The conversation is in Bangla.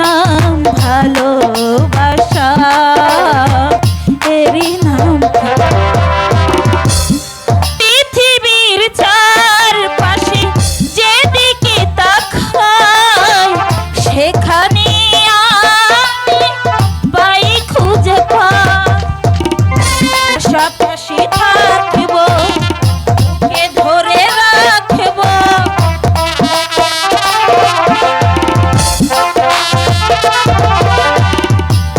নাম ভালোবাসা এরই নাম পৃথিবীর চার পাশে যেদিকে তাকাই সেখানে পাই খুঁজে পাশাপাশি থাকব।